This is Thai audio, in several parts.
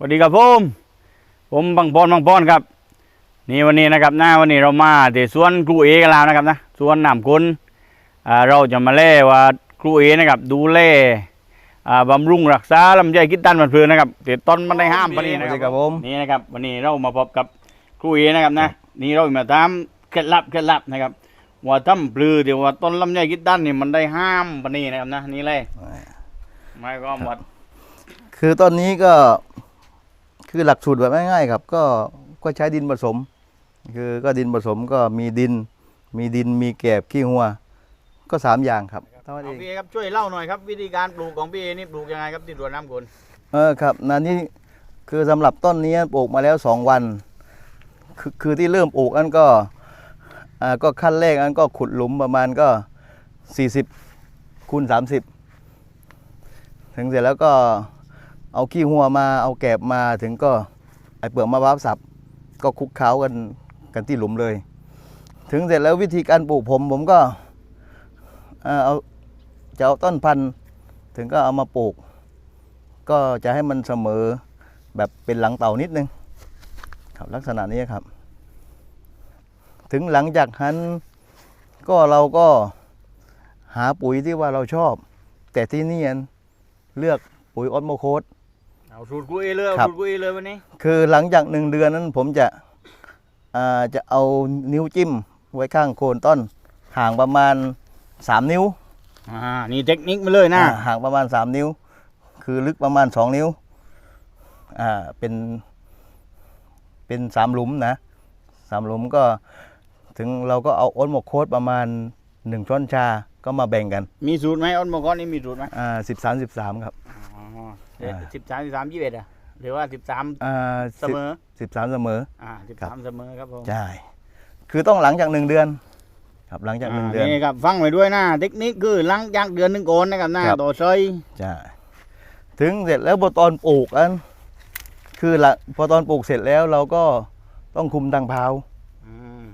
สวัสดีครับผมผมบังปอนบังปอนครับ นี่วันนี้นะครับหน้าวันนี้เรามาที่สวนครูเอกันแล้วนะครับนะสวนน้ำคุณอ่าเราจะมาเล่ว่าครูเอนะครับดูแลอ่าบำรุงรักษาลำไยกินตันมันเพลินนะครับแต่ต้นมันได้ห้ามปานนี้นะสวัสดีคครัรับบผมนี่นะครับ วันนี้เรามาพบกับครูเอนะครับนะนี่เรามาตามเคล็ดลับเคล็ดลับนะครับว่าทำปลือเดี๋ยวว่าต้นลำไยกินตันนี่มันได้ห้ามปานนี้นะครับนะนี่เลยไม่ก็หมดคือต้นนี้ก็ คือหลักสูตรแบบง่ายๆครับ ก็ก็ใช้ดินผสม คือก็ดินผสมก็มีดิน มีดินมีแกบขี้หัว ก็สามอย่างครับเท่านั้นเอเอางพี่เอครับช่วยเล่าหน่อยครับวิธีการปลูกของพี่เอนี่ปลูกยังไงครับที่สวนน้ำคุณเออครับนันนี้คือสำหรับต้นนี้ปลูกมาแล้วสองวัน คือคือที่เริ่มปลูกอันก็อ่าก็ขั้นแรกอันก็ขุดหลุมประมาณก็สี่สิบคูณสามสิบถึงเสร็จแล้วก็ เอาขี้หัวมาเอาแกบมาถึงก็ไอเปลือกมะพร้าวสับก็คลุกเคล้ากันกันที่หลุมเลย ถึงเสร็จแล้ววิธีการปลูกผมผมก็เอาจะเอาต้นพันธุ์ถึงก็เอามาปลูก ก็จะให้มันเสมอแบบเป็นหลังเต่านิดนึงครับลักษณะนี้ครับ ถึงหลังจากนั้นก็เราก็หาปุ๋ยที่ว่าเราชอบ แต่ที่นี่อันเลือกปุ๋ยออสโมโคส เอาสูตรกูเอเลยเอาครับ สูตรกูเอเลยวันนี้คือหลังจากหนึ่งเดือนนั้นผมจะอ่าจะเอานิ้วจิ้มไว้ข้างโคนต้น ห่างประมาณ 3 นิ้วอ่านี่เทคนิคมาเลยนะอ่าห่างประมาณ 3 นิ้ว คือลึกประมาณ 2 นิ้วอ่าเป็นเป็นสามหลุมนะสามหลุมก็ถึงเราก็เอาโอ๊ตหมกโคตประมาณ 1 ช้อนชาก็มาแบ่งกันมีสูตรไหมออนบอกอนนี่มีสูตรไหมอ่าสิบสามสิบสามครับอ๋ออ่า สิบสามสิบสามยี่สิบเอ็ดอะหรือว่าสิบสามอ่าเสมอสิบสามเสมออ่าสิบครัสามบเสมอครับผมใช่คือต้องหลังจากหนึ่งเดือน ครับหลังจากหนึ่งเดือนนี่ครับฟังไว้ด้วยนะเทคนิคคือหลังจากเดือนหนึ่งโกนนะครับนะครับต่อเซยใช่ถึงเสร็จแล้วพอตอนปลูกอันคือละพอตอนปลูกเสร็จแล้วเราก็ต้องคุมทางเผาอืม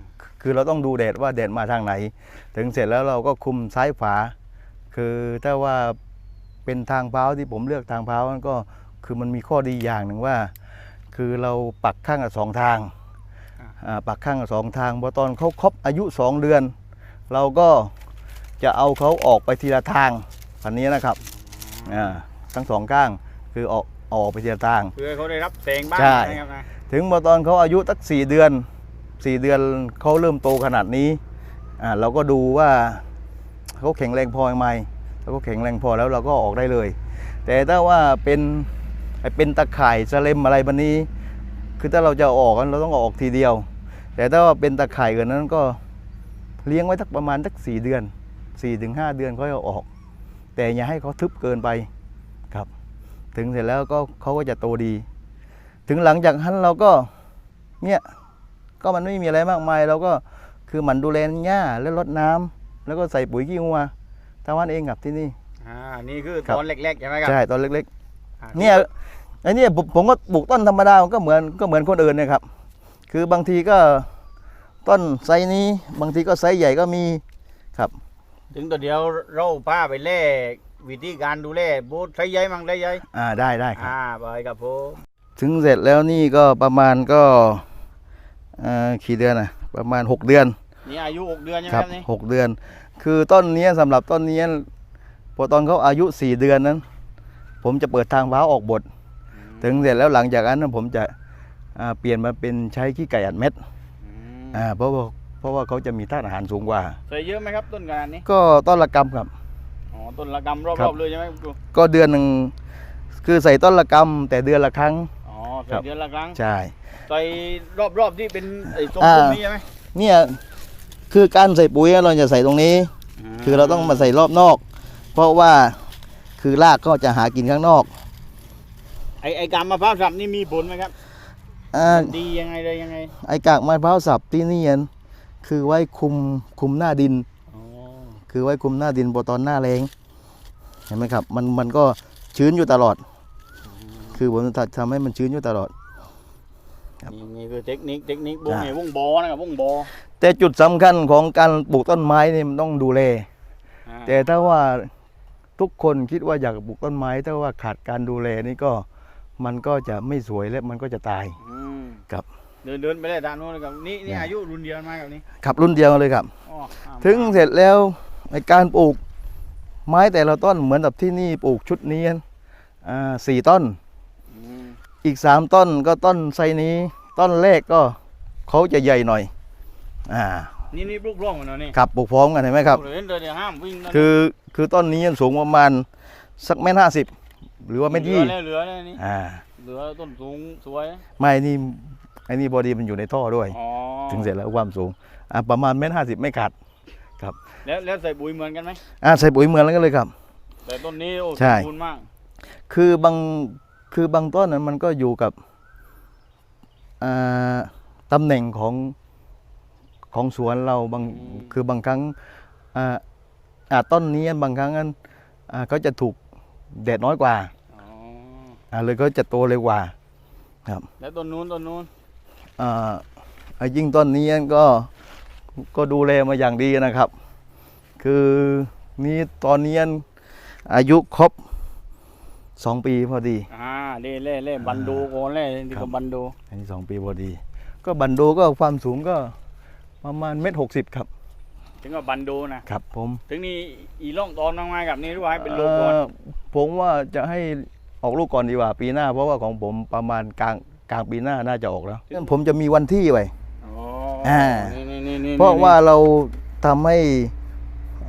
คือเราต้องดูแดดว่าแดดมาทางไหน ถึงเสร็จแล้วเราก็คุมซ้ายขวาคือถ้าว่า เป็นทางเผาที่ผมเลือกทางเผามันก็คือมันมีข้อดีอย่างหนึ่งว่า คือเราปักข้างกับสองทางอ่าปักข้างกับสองทางพอตอนเขาครบอายุสองเดือน เราก็จะเอาเขาออกไปทีละทางพันนี้นะครับอ่าทั้งสองข้างคือออกออกไปทีละทางเพื่อเขาได้รับแสงบ้างใช่นะครับนะถึงพอตอนเขาอายุตั้งสี่เดือนสี่เดือนเขาเริ่มโตขนาดนี้อ่าเราก็ดูว่าเขาแข็งแรงพอไหม ถ้าเขาแข็งแรงพอแล้วเราก็ออกได้เลย แต่ถ้าว่าเป็นเป็นตะข่ายสเลมอะไรบันนี้ คือถ้าเราจะออกเราต้องออกทีเดียว แต่ถ้าว่าเป็นตะข่ายเกินนั้นก็เลี้ยงไว้สักประมาณสักสี่เดือนสี่ถึงห้าเดือนเขาเอาออก แต่อย่าให้เขาทึบเกินไปครับ ถึงเสร็จแล้วก็เขาก็จะโตดี ถึงหลังจากนั้นเราก็เนี่ยก็มันไม่มีอะไรมากมายเราก็คือหมั่นดูแลหญ้าแล้วรดน้ำแล้วก็ใส่ปุ๋ยขี้งัว ทำวันเองครับที่นี่ อ่า นี่คือครับ ตอนเล็กๆใช่ไหมครับใช่ตอนเล็กอ่าๆ เนี่ยไอ้เนี่ยผมผมก็ปลูกต้นธรรมดามันก็เหมือนก็เหมือนคนอื่นเนะครับ คือบางทีก็ต้นไซส์นี้ บางทีก็ไซส์ใหญ่ก็มีครับ ถึงตัวเดียวเราพาไปเล่วิธีการดูแลบูธใช้ใยมั่งได้ใยอ่าได้ได้ครับ อ่าไปครับผมถึงเสร็จแล้วนี่ก็ประมาณก็อ่ากี่เดือนอะประมาณ 6 เดือนนี่อายุหกเดือนใช่ไหมคครัรับบนี่หกเดือน คือต้นเนี้ยสำหรับต้นเนี้ยพอตอนเขาอายุสี่เดือนนั้น ผมจะเปิดทางว้าวออกบท ถึงเสร็จแล้วหลังจากนั้นผมจะอ่าเปลี่ยนมาเป็นใช้ขี้ไก่อัดเม็ดอืมอ่าเพราะว่าเพราะว่าเขาจะมีธาตุอาหารสูงกว่าใส่เยอะไหมครับต้นขนาดนี้ก็ต้นละกำครับอ๋อต้นละกำรครัอบบๆเลยใช่ไหมครูก็เดือนหนึ่งคือใส่ต้นละกำแต่เดือนละครั้งอ๋อคใส่รับเดือนละครั้งใช่ใส่รอบๆที่เป็นไอ้ทรงอ่ากลมนี้ใช่ไหมเนี่ย คือการใส่ปุ๋ยเราจะใส่ตรงนี้ คือเราต้องมาใส่รอบนอก เพราะว่าคือรากก็จะหากินข้างนอก ไอ้ไอ้การมะพร้าวสับนี่มีผลไหมครับอ่าดียังไงเลยยังไง ไอ้กากมะพร้าวสับที่นี่อันคือไว้คุมคุมหน้าดินอ๋อคือไว้คุมหน้าดินพอตอนหน้าแรงเห็นไหมครับ มันมันก็ชื้นอยู่ตลอด คือผมจะทำให้มันชื้นอยู่ตลอด ครับนี่นี่คือเทคนิคเทคนิควงจ้ะไอ้วงบอนะครับวงบอแต่จุดสำคัญของการปลูกต้นไม้นี่มันต้องดูแลอ่าแต่ถ้าว่าทุกคนคิดว่าอยากปลูกต้นไม้ถ้าว่าขาดการดูแลนี่ก็มันก็จะไม่สวยและมันก็จะตายอืมครับเดินเดินไปเลยด้านโน้นเลยครับนี่นี่ได้อายุรุ่นเดียวกันมากับนี้ขับรุ่นเดียวกันเลยครับอ๋ออ่าถึงเสร็จแล้วในการปลูกไม้แต่ละต้นเหมือนกับที่นี่ปลูกชุดนี้อ่าสี่ต้นอืม อีกสามต้นก็ต้นไซนี้ต้นแรกก็เขาจะใหญ่หน่อย อ่า นี่นี่รูปร่องมันเนาะนี่ขับปลูกพร้อมกันเห็นไหมครับโอ้โหเดินเดินเดี๋ยวห้ามวิ่งนะคือคือต้นนี้สูงประมาณสักเมตรห้าสิบหรือว่าเมตรยี่เหลือแล้วเหลือแล้วนี่อ่าเหลือต้นสูงสวย ไม่นี่ไอ้นี่บอดีมันอยู่ในท่อด้วยอ๋อถึงเสร็จแล้วความสูงอ่าประมาณเมตรห้าสิบไม่ขาดแล้วแล้วใส่ปุ๋ยเหมือนกันไหมอ่าใส่ปุ๋ยเหมือนกันเลยครับ แต่ต้นนี้โอ้ใช่สมบูรณ์มาก คือบาง คือบางต้นนั้นมันก็อยู่กับอ่าตำแหน่งของของสวนเราบางคือบางครั้งอ่าอ่าต้นนี้บางครั้งนั้นอ่าก็จะถูกแดดน้อยกว่าอ๋ออ่าเลยก็จะโตเร็วกว่าแล้วต้นนู้นต้นนู้นอ่าอ่ายิ่งต้นนี้ก็ก็ดูแลมาอย่างดีนะครับ คือนี่ตอนนี้อายุครบสองปีพอดี อ่า เล่เล่เล่บันโดโกนเล่นี่ครัก็บบันโดอันนี้สองปีพอดี ก็บันโดก็ความสูงก็ประมาณเมตรหกสิบครับ ถึงกับบันโดนะครับผมถึงนี่อีร่องตอนน้องมากับนี่รู้ว่าให้เป็นโลกก่อนเอ่อผมว่าจะให้ออกลูกก่อนดีกว่าปีหน้า เพราะว่าของผมประมาณกลางกลางปีหน้าน่าจะออกแล้วผมจะมีวันที่ไว้อ๋ออ่านี่นี่นี่นี่เพราะว่าเราทำให้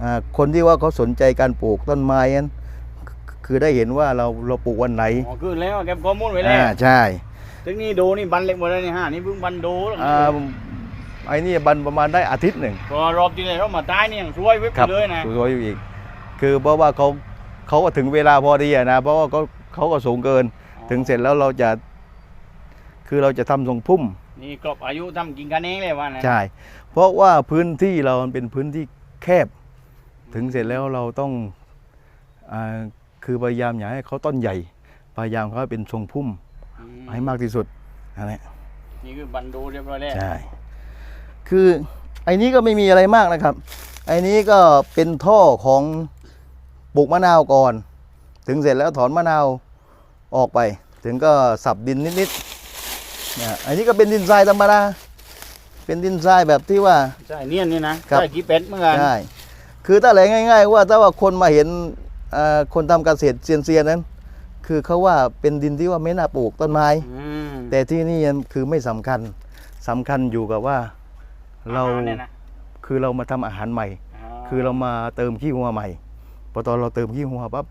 อ่าคนที่ว่าเขาสนใจการปลูกต้นไม้นั้น คือได้เห็นว่าเราเราปลูกวันไหนอ๋อคือแล้วเก็บข้อมูลไว้แล้วอ่าใช่ถึงนี่โดนี่บันเล็กหมดเลยนี่ฮะนี่เพิ่งบันโดแล้วอ่าไอ้นี่บันประมาณได้อาทิตย์หนึ่งพอรอบที่แล้วเรามาใต้นี่ยังช่วยไว้ไปเลยนะสวยอยู่อีก คือเพราะว่าเขาเขาก็ถึงเวลาพอดีอะนะเพราะว่าเขาเขาก็สูงเกิน ถึงเสร็จแล้วเราจะ คือเราจะทำทรงพุ่มนี่กรอบอายุทำกินกันเองเลยว่านะใช่ เพราะว่าพื้นที่เรามันเป็นพื้นที่แคบ ถึงเสร็จแล้วเราต้องอา คือพยายามอย่าให้เขาต้นใหญ่ พยายามเขาให้เป็นทรงพุ่มอืมให้มากที่สุดนั่นแหละนี่คือบันโดเรียบร้อยแล้วใช่คือไอ้นี้ก็ไม่มีอะไรมากนะครับ ไอ้นี้ก็เป็นท่อของปลูกมะนาวก่อน ถึงเสร็จแล้วถอนมะนาวออกไป ถึงก็สับดินนิดๆนะอันนี้ก็เป็นดินทรายธรรมดาเป็นดินทรายแบบที่ว่า ใช่เนียนนี่นะครับ ใช่กี่เป็ดเหมือนกัน ใช่ คือถ้าแหลงง่าย ๆ ว่าถ้าว่าคนมาเห็นเอ่อ คนทำเกษตรเซียนๆนั้น คือเขาว่าเป็นดินที่ว่าไม่น่าปลูกต้นไม้อืมแต่ที่นี่คือไม่สำคัญสำคัญอยู่กับว่าเราอหเนี่ยนะคือเรามาทำอาหารใหม่าคือเรามาเติมขี้หัวใหม่พอตอนเราเติมขี้หัวปั๊บ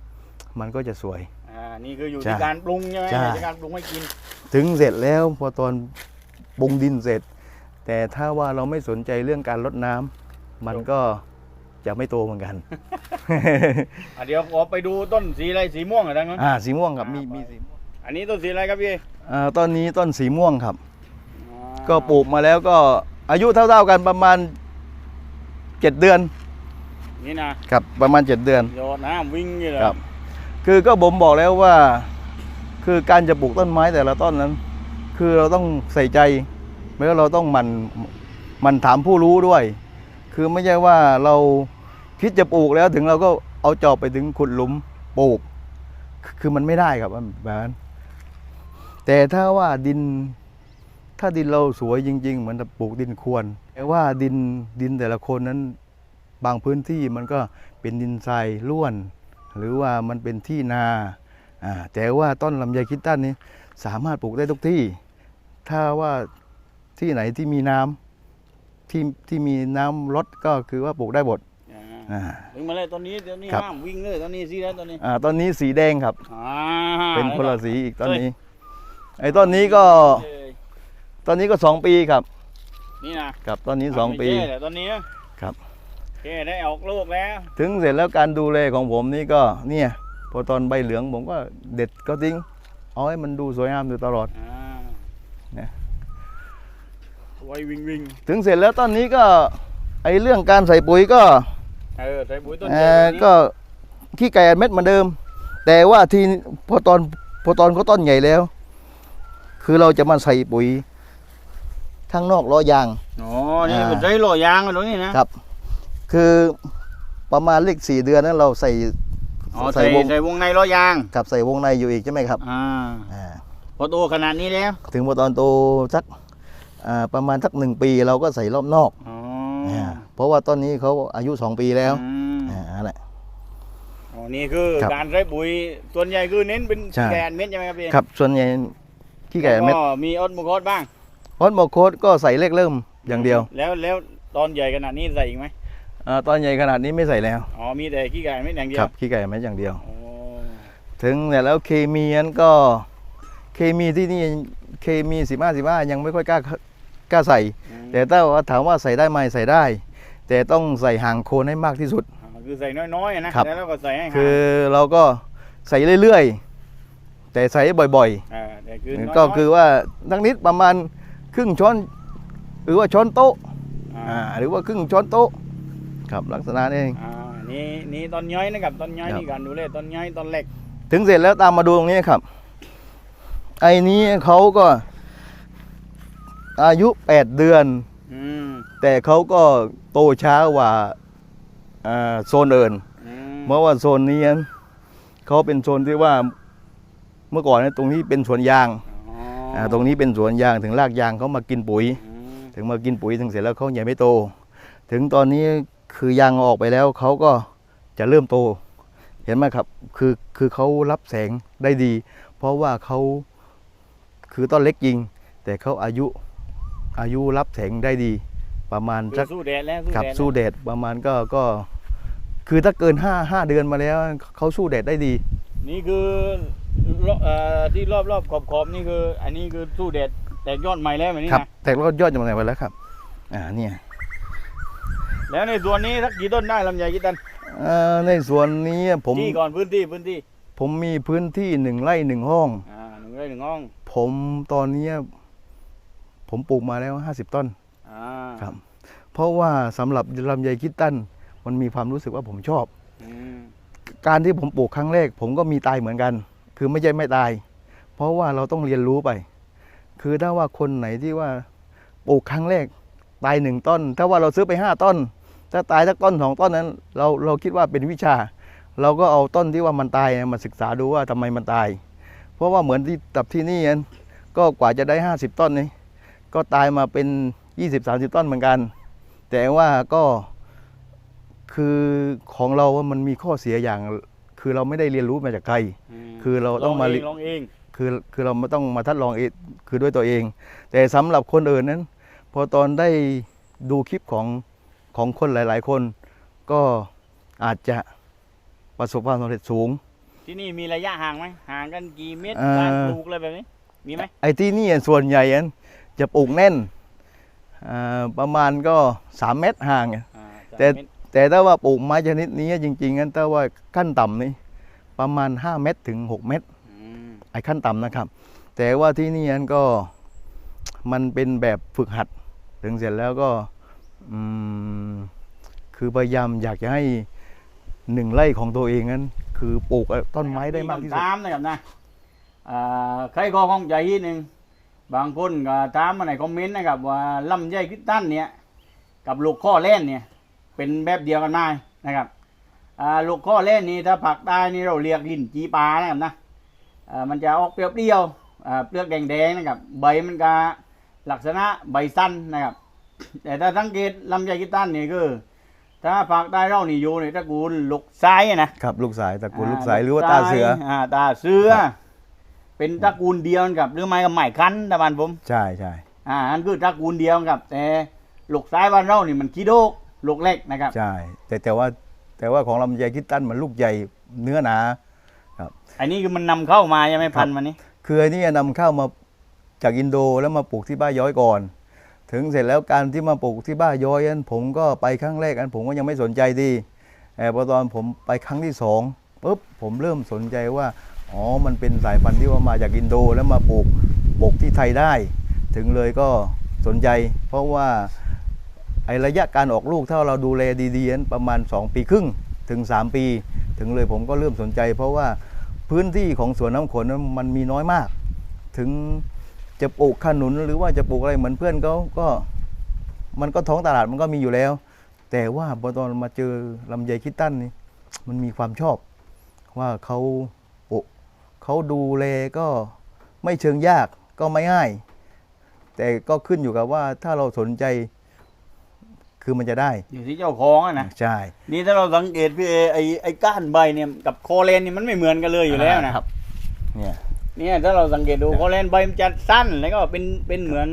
มันก็จะสวยอ่านี่คืออยู่ใช่ที่การปรุงใช่ไหมใช่อยู่ที่การปรุงให้กิน ถึงเสร็จแล้วพอตอนปรุงดินเสร็จ แต่ถ้าว่าเราไม่สนใจเรื่องการลดน้ำมันก็ จะไม่โตเหมือนกันอะเดี๋ยวขอไปดูต้นสีอะไรสีม่วงเหรอทั้งนั้นอ่าสีม่วงครับมีมีสีม่วงอันนี้ต้นสีอะไรครับพี่อ่าต้นนี้ต้นสีม่วงครับอ่าก็ปลูกมาแล้วก็อายุเท่าๆกันประมาณเจ็ดเดือน นี่นะครับประมาณเจ็ดเดือนโยนน้ำวิ่งนี่เลยครับ คือก็ผมบอกแล้วว่า คือการจะปลูกต้นไม้แต่ละต้นนั้น คือเราต้องใส่ใจแล้วเราต้องหมันหมันถามผู้รู้ด้วย คือไม่ใช่ว่าเรา คิดจะปลูกแล้วถึงเราก็เอาจอบไปถึงขุดหลุมปลูก คือมันไม่ได้ครับมันแบบนั้นแต่ถ้าว่าดิน ถ้าดินเราสวยจริง ๆ เหมือนกับปลูกดินควร แต่ว่าดินดินแต่ละคนนั้นบางพื้นที่มันก็เป็นดินทรายล้วน หรือว่ามันเป็นที่นาอ่าแต่ว่าต้นลำไยคิดตันนี้สามารถปลูกได้ทุกที่ ถ้าว่าที่ไหนที่มีน้ำที่ที่มีน้ำลดก็คือว่าปลูกได้หมด อ่าอ่า วิ่งมาเลยต้นนี้ต้นนี้ครับ ห้ามวิ่งเลยต้นนี้สีแล้วต้นนี้อ่าต้นนี้สีแดงครับ อ่าเป็นคนละแล้วก็สีอีกต้นนี้ ไอ้ต้นนี้ก็เอ้ยต้นนี้ก็สองปีครับ นี่นะครับต้นนี้สองปี ไม่ใช่แต่ต้นนี้นะครับแค่ได้ออกลูกแล้ว ถึงเสร็จแล้วการดูแลของผมนี่ก็เนี่ยพอตอนใบเหลืองผมก็เด็ดก็ทิ้งเอาให้มันดูสวยงามอยู่ตลอด อ่าเนี่ย ไว้วิ่งวิ่งถึงเสร็จแล้วต้นนี้ก็ไอเรื่องการใส่ปุ๋ยก็ เออใส่ปุ๋ยต้นเอ่เดียวอต้นนี้ก็ขี้ไก่อัดเม็ดเหมือนเดิม แต่ว่าทีพอตอนพอตอนเขาต้นใหญ่แล้ว คือเราจะมาใส่ปุ๋ยข้างนอกล้อยางอ๋อนี่อ่าเป็นใจหล่อยางกันตรงนี้นะครับ คือประมาณเลขสี่เดือนนั้นเราใส่อ๋อใส่ใส่วงใส่วงในล้อยางกับใส่วงในอยู่อีกใช่ไหมครับอ่าอ่าพอโตขนาดนี้แล้ว ถึงพอตอนโตสักอ่าประมาณสักหนึ่งปีเราก็ใส่รอบนอกอ๋อา เพราะว่าต้นนี้เขาอายุสองปีแล้วอืมอ่านั่นแหละ อ๋อนี่คือครับการใช้ปุ๋ยส่วนใหญ่คือเน้นเป็นใช่ แกนเม็ดใช่ไหมครับพี่ครับส่วนใหญ่ขี้ไก่เม็ดก็มีออสโมโคสบ้างออสโมโคสก็ใส่เลขเริ่มอย่างเดียวแล้วแล้วตอนใหญ่ขนาดนี้ใส่อีกไหมอ่าตอนใหญ่ขนาดนี้ไม่ใส่แล้วอ๋อมีแต่ขี้ไก่เม็ดอย่างเดียควรับขี้ไก่เม็ดอย่างเดียว อ๋อถึงแต่แล้วเคมีนั้นก็เคมีที่นี่เคมีสิบห้าสิบห้ายังไม่ค่อยกล้ากล้าใส่ อืมแต่ถ้าว่าถามว่าใส่ได้ไหมใส่ได้ แต่ต้องใส่ห่างโคนให้มากที่สุดอ่าคือใส่น้อยๆอะนะครับ แล้วเราก็ใส่ให้ห่างคือเราก็ใส่เรื่อยๆ แต่ใส่บ่อยอ่าแต่คือๆน้ยๆก็คือว่าทั้งนิดประมาณครึ่งช้อน หรือว่าช้อนโต๊ะอ่าอ่าหรือว่าครึ่งช้อนโต๊ะครับลักษณะนี้เองอ่านี่นี่ตอนย้อยนะครับตอนย้อยครับนี่การดูแลตอนย้อยตอนเล็กถึงเสร็จแล้วตามมาดูตรงนี้ครับ ไอ้นี้เขาก็ อายุ 8 เดือนอืม แต่เขาก็โตช้ากว่าอ่าโซนอื่นอืมเพราะว่าโซนนี้เขาเป็นโซนที่ว่าเมื่อก่อนเนยตรงนี้เป็นสวนยางอ๋ออ่าตรงนี้เป็นสวนยางถึงรากยางเขามากินปุ๋ยอืมถึงมากินปุ๋ยถึงเสร็จแล้วเขาใหญ่ไม่โต ถึงตอนนี้คือยางออกไปแล้วเขาก็จะเริ่มโต เห็นไหมครับ คือคือเขารับแสงได้ดี เพราะว่าเขาคือต้นเล็กจริง แต่เขาอายุอายุรับแสงได้ดี ประมาณคืสัอกสู้แดดแล้วสู้ขับแดดสู้แดดประมาณก็ก็ คือถ้าเกินห้าห้าเดือนมาแล้วเขาสู้แดดได้ดี นี่คือรอบเอ่อที่รอบรอบขอบขอบนี่คือ อันนี้คือสู้แดดแตกยอดใหม่แล้วแบบนี้ครับนะแต่เราก็ยอดจะมาไหนไปแล้วครับ อ่าเนี่ยแล้วในส่วนนี้สักกี่ต้นได้ลำไยกี่ตันเอ่อในส่วนนี้ผมที่ก่อนพื้นที่พื้นที่ ผมมีพื้นที่หนึ่งไร่หนึ่งห้องอ่าหนึ่งไร่หนึ่งห้อง ผมตอนเนี้ยผมปลูกมาแล้วห้าสิบต้นอ่า ครับ เพราะว่าสำหรับลำไยคิดตันมันมีความรู้สึกว่าผมชอบอืมการที่ผมปลูกครั้งแรก ผมก็มีตายเหมือนกัน คือไม่ใช่ไม่ตาย เพราะว่าเราต้องเรียนรู้ไป คือถ้าว่าคนไหนที่ว่าปลูกครั้งแรกตายหนึ่งต้น ถ้าว่าเราซื้อไปห้าต้น ถ้าตายสักต้นสองต้นนั้น เราเราคิดว่าเป็นวิชา เราก็เอาต้นที่ว่ามันตายมาศึกษาดูว่าทำไมมันตาย เพราะว่าเหมือนที่ตับที่นี่นั้นก็กว่าจะได้ห้าสิบต้นนี่ก็ตายมาเป็น ยี่สิบสามสิบต้นเหมือนกัน แต่ว่าก็คือของเราว่ามันมีข้อเสียอย่าง คือเราไม่ได้เรียนรู้มาจากใครมคือเราต้องมาลองเองลองเองคือคือเราไม่ต้องมาทดลองเองคือด้วยตัวเอง แต่สำหรับคนอื่นนั้น พอตอนได้ดูคลิปของของคนหลาย ๆ คน ก็อาจจะประสบความสำเร็จสูง ที่นี่มีระยะห่างไหมห่างกันกี่เมตรเอ่อการปลูกอะไรแบบนี้มีไหมไอ้ที่นี่ส่วนใหญ่นั้นจะปลูกแน่นอ่า ประมาณก็สามเมตรห่างอ่าสามแต่เมตรแต่ถ้าว่าปลูกไม้ชนิดนี้จริงๆนั้นถ้าว่าขั้นต่ำนี่ประมาณ 5 เมตรถึง 6 เมตรอืมไอ้ขั้นต่ำนะครับ แต่ว่าที่นี่นั้นก็มันเป็นแบบฝึกหัด ถึงเสร็จแล้วก็อืมคือพยายามอยากจะให้หนึ่งไร่ของตัวเองนั้น คือปลูกต้นไม้ได้มากที่สุดตามนะครับนะอ่าใครก็คงใจนิดนึง บางคนก็ถามมาในคอมเมนต์นะครับว่าลำไยคิดตันเนี่ยกับลูกข้อเล่นเนี่ยเป็นแบบเดียวกันไหมนะครับอ่าลูกข้อเล่นนี่ถ้าผักได้นี่เราเรียกลิ้นจีปลานะครับนะอ่ามันจะออกเปรี้ยวเปรี้ยวๆอ่าเปลือกแดงๆนะครับใบมันก็ลักษณะใบสั้นนะครับ แต่ถ้าสังเกตลำไยคิดตันนี่คือถ้าผักได้เรานี่อยู่ในตระกูลลูกซ้ายอะนะครับลูกสายตระกูลอ่ลูกสายหรือว่าตาเสืออ่าตาเสือครับ เป็นตระกูลเดียวกับหรือไม่กับใหม่คันตะบันผม ใช่ใช่อ่าอันคือตระกูลเดียวกับ แต่ลูกซ้ายบ้านเรานี่มันขี้โดกลูกเล็กนะครับ ใช่ แต่แต่ว่าแต่ว่าของลำไยคิดตันมันลูกใหญ่เนื้อหนาอันนี้คือมันนำเข้ามาใช่ไหมพันธุ์มันนี้คืออันนี้นำเข้ามาจากอินโดแล้วมาปลูกที่บ้านย้อยก่อน ถึงเสร็จแล้วการที่มาปลูกที่บ้านย้อยนั้นผมก็ไปครั้งแรกอันผมก็ยังไม่สนใจดีแต่พอตอนผมไปครั้งที่สองปุ๊บผมเริ่มสนใจว่า อ๋อ มันเป็นสายพันธุ์ที่ว่ามาจากอินโดแล้วมาปลูกปลูกที่ไทยได้ ถึงเลยก็สนใจ เพราะว่าไอระยะการออกลูกถ้าเราดูแลดีๆประมาณ 2 ปีครึ่งถึง 3 ปี ถึงเลยผมก็เริ่มสนใจ เพราะว่าพื้นที่ของสวนน้ำขนนั้นมันมีน้อยมาก ถึงจะปลูกขนุนหรือว่าจะปลูกอะไรเหมือนเพื่อนเขาก็มันก็ท้องตลาดมันก็มีอยู่แล้ว แต่ว่าพอตอนมาเจอลำไยคิดตั้นนี่มันมีความชอบ ว่าเขา เขาดูแลก็ไม่เชิงยากก็ไม่ง่าย แต่ก็ขึ้นอยู่กับว่าถ้าเราสนใจคือมันจะได้ อยู่ที่เจ้าของอะนะใช่ นี่ถ้าเราสังเกตพี่เอไอไอก้านใบเนี่ยกับโคเลนนี่มันไม่เหมือนกันเลยอยู่แล้วนะครับ เนี่ยเนี่ยถ้าเราสังเกตดูโคเลนใบมันจะสั้นแล้วก็เป็นเป็นเหมือน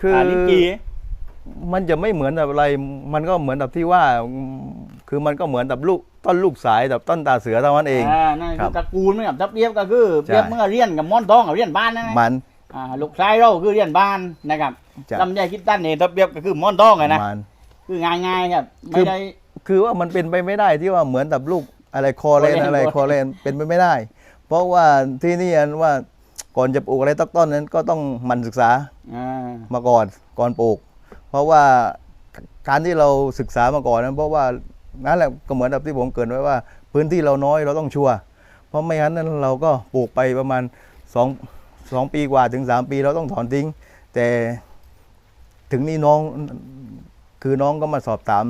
คืออ่าลิ้นจี่มันจะไม่เหมือนแบบอะไร มันก็เหมือนแบบที่ว่าอืม คือมันก็เหมือนแบบลูกต้นลูกสายแบบต้นตาเสือเท่านั้นเองอ่านั่นครัคือบ ตระกูลไม่กับทับเรียบก็คือใช่เปรียบเมื่อเรียนกับม่อนทองกับเรียนบ้านนะนะมัน อ่าลูกชายเราคือเรียนบ้านนะครับจะลำไยคิดตั้นเนี่ยทับเรียบก็คือม่อนทองอะนะมัน คือง่ายๆครับคืไม่อ ได้ คือว่ามันเป็นไปไม่ได้ที่ว่าเหมือนกับลูกอะไรคอเลนคอเลนอะไรคอเลนเป็นไปไม่ได้ เพราะว่าที่นี่อันว่าก่อนจะปลูกอะไรตักต้นนั้นก็ต้องหมันศึกษาอ่ามาก่อนก่อนปลูก เพราะว่าการที่เราศึกษามาก่อนนั้นเพราะว่า นั่นแหละก็เหมือนกับที่ผมเกินไว้ว่า พื้นที่เราน้อยเราต้องชัวร์เพราะไม่งั้นนั้นเราก็ปลูกไปประมาณสองสองปีกว่าถึงสามปีเราต้องถอนทิ้ง แต่ถึงนี่น้องคือน้องก็มาสอบถาม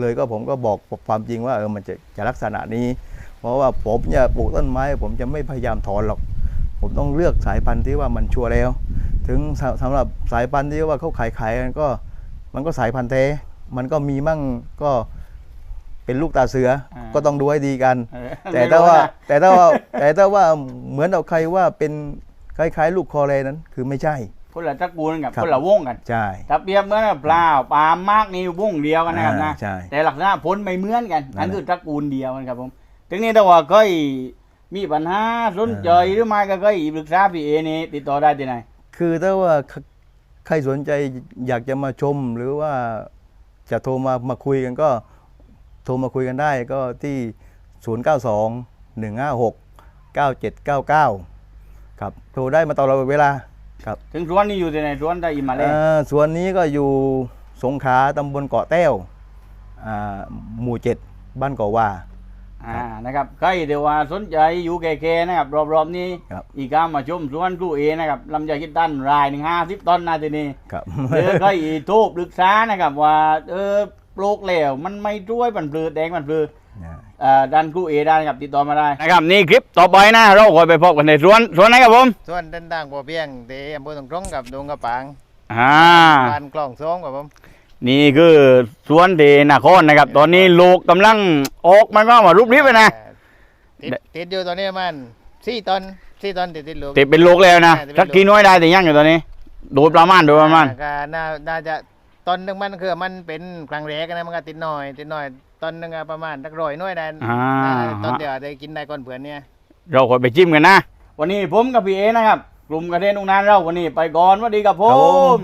เลยก็ผมก็บอกความจริงว่าเออมันจะจะลักษณะนี้ เพราะว่าผมเนี่ยปลูกต้นไม้ ผมจะไม่พยายามถอนหรอก ผมต้องเลือกสายพันธุ์ที่ว่ามันชัวร์แล้ว ถึงสำสำหรับสายพันธุ์ที่ว่าเขาขายขายกันก็ มันก็สายพันธุ์แท้มันก็มีมั่งก็ เป็นลูกตาเสือก็ต้องดูให้ดีกันเออแต่ไม่ถ้ารู้ว่านะแต่ถ้าว่าแต่ถ้าว่าเหมือนเอาใครว่าเป็นคล้ายๆ ลูกคอเลนั้น คือไม่ใช่ คนละตระกูลกับครับคนละวงกันใช่ถ้าเปรียบเหมื่อนปลาปลามากนี่วงเดียวกันนะครับนะอ่าใช่แต่ลักษณะผลไม่เหมือนกันนั่นั่นนแหละคือตระกูลเดียวกันครับผมถึงนี้ถ้าว่าเคยมีปัญหาสนใจหรือไม่ก็เคยปรึกษาพี่เอนี่ติดต่อได้ที่ไหนคือถ้าว่าใครใครสนใจอยากจะมาชมหรือว่าจะโทรมามาคุยกันก็ โทรมาคุยกันได้ก็ที่ 0 9 2 1 5 6 9 7 9 9 ครับ โทรได้มาตลอดเวลาครับถึงสวนนี่อยู่ที่ไหนสวนได้อิมาเลยอ่าส่วนนี้ก็อยู่สงขลาตำบลเกาะแต้วอ่าหมู่เจ็ดบ้านเกาะว่า อ่านะครับใครเดี๋ยวว่าสนใจอยู่แก่ๆนะครับรอบๆนี้ ครับ อีกามาชมสวนครูเอนะครับลำไยคิดตันรายหนึ่งห้าสิบต้นนะทีนี้ ครับ เออเคยทูบปรึกษานะครับว่าเออ ปลูกแล้วมันไม่ช่วยมันปลือแดงมันปลืออ่าดันครูเอได้นะครับติดต่อมาได้นะครับนี่คลิปต่อไปนะเราคอยไปพบกันในสวนสวนไหนครับผมส่วนเดินทางบ่อเพียงที่อำเภอตงตรงกับดงกระปางอ่าบ้านกล่องสองครับผมนี่คือสวนเดนครนะครับ ตอนนี้ลูกกำลังออกมันก็มารุบริบไปนะติดติดอยู่ตอนนี้ประมันสี่ตอนสี่ตอนติดติดลูกติดเป็นลูกแล้วนะใช่ติดเป็นลูกสักกี่น้อยได้แต่ยังอยู่ตอนนี้ โดยประมาณโดยประมาณอ่ก็น่าน่าจะ ตอนหนึงมันคือมันเป็นครั้งแรกนะมันก็ติดหน่อย ติดหน่อย ตอนหนึงอะประมาณสักร้อยหน้อยได้อ่าอ่า ตอนเดียวได้กินได้ก่อนเผื่อนเนี่ย เราคอยไปจิ้มกันนะ วันนี้ผมกับพี่เอนะครับ กลุ่มกระเทนนุงนานเราวันนี้ไปก่อนสวัสดีครับผครับผม ม